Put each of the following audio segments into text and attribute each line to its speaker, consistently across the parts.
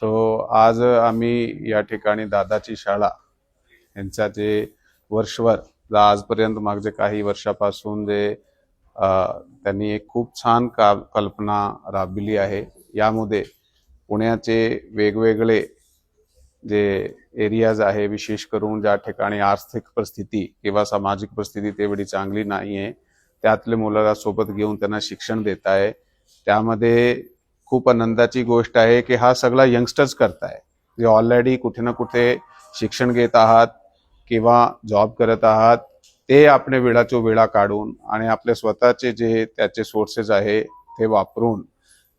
Speaker 1: So आज आम्ही या ठिकाणी दादाची शाळा यांचा जे वर्षभर आजपर्यंत मागचे काही वर्षापासून जे त्यांनी एक खूप छान का कल्पना राबविली आहे. यामध्ये पुण्याचे वेगवेगळे जे एरियाज आहे विशेष करून ज्या ठिकाणी आर्थिक परिस्थिती किंवा सामाजिक परिस्थिती तेवढी चांगली नाही आहे त्यातले मुलाला सोबत घेऊन त्यांना शिक्षण देत आहे त्यामध्ये खूप आनंदाची गोष्ट आहे की हा सगळा यंगस्टर्स करताय. जे ऑलरेडी कुठे ना कुठे शिक्षण घेत आहात किंवा जॉब करत आहात ते आपले वेळाचो वेळा काढून आणि आपले स्वतःचे जे त्याचे सोर्सेस आहे ते वापरून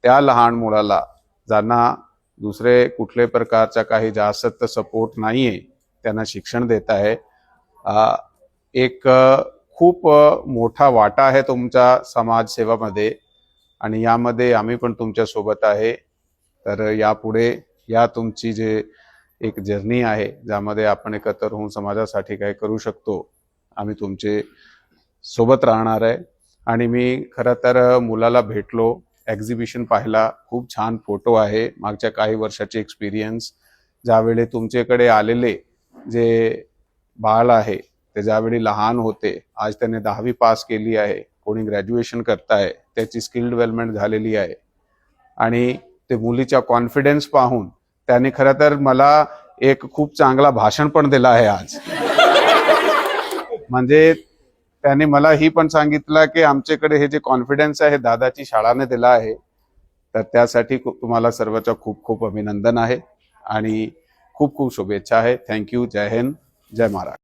Speaker 1: त्या लहान मुलाला ज्यांना दुसरे कुठले प्रकारचा काही जास्त सपोर्ट नाही आहे त्यांना शिक्षण देत आहे. एक खूप मोठा वाटा आहे तुमच्या समाजसेवामध्ये. आणि यामध्ये आम्ही पण तुमच्यासोबत आहे. तर यापुढे या तुमची जे एक जर्नी आहे ज्यामध्ये आपण एकत्र होऊन समाजासाठी काय करू शकतो आम्ही तुमचे सोबत राहणार आहे. आणि मी खरं तर मुलाला भेटलो एक्झिबिशन पाहिला खूप छान फोटो आहे. मागच्या काही वर्षाचे एक्सपिरियन्स ज्यावेळी तुमच्याकडे आलेले जे बाळ आहे ते ज्यावेळी लहान होते आज त्याने दहावी पास केली आहे. कोणी ग्रॅज्युएशन करताय त्याची स्किल डेव्हलपमेंट झालेली आहे. आणि ते मुलीचा कॉन्फिडन्स पाहून त्याने खरं तर मला एक खूप चांगला भाषण पण दिला आहे आज. म्हणजे त्याने मला ही पण सांगितलं की आमच्याकडे हे जे कॉन्फिडन्स आहे दादाची शाळाने दिला आहे. तर त्यासाठी तुम्हाला सर्वचं खूप खूप अभिनंदन आहे. आणि खूप खूप शुभेच्छा आहे. Thank you Jai Hind. Jai Maharashtra.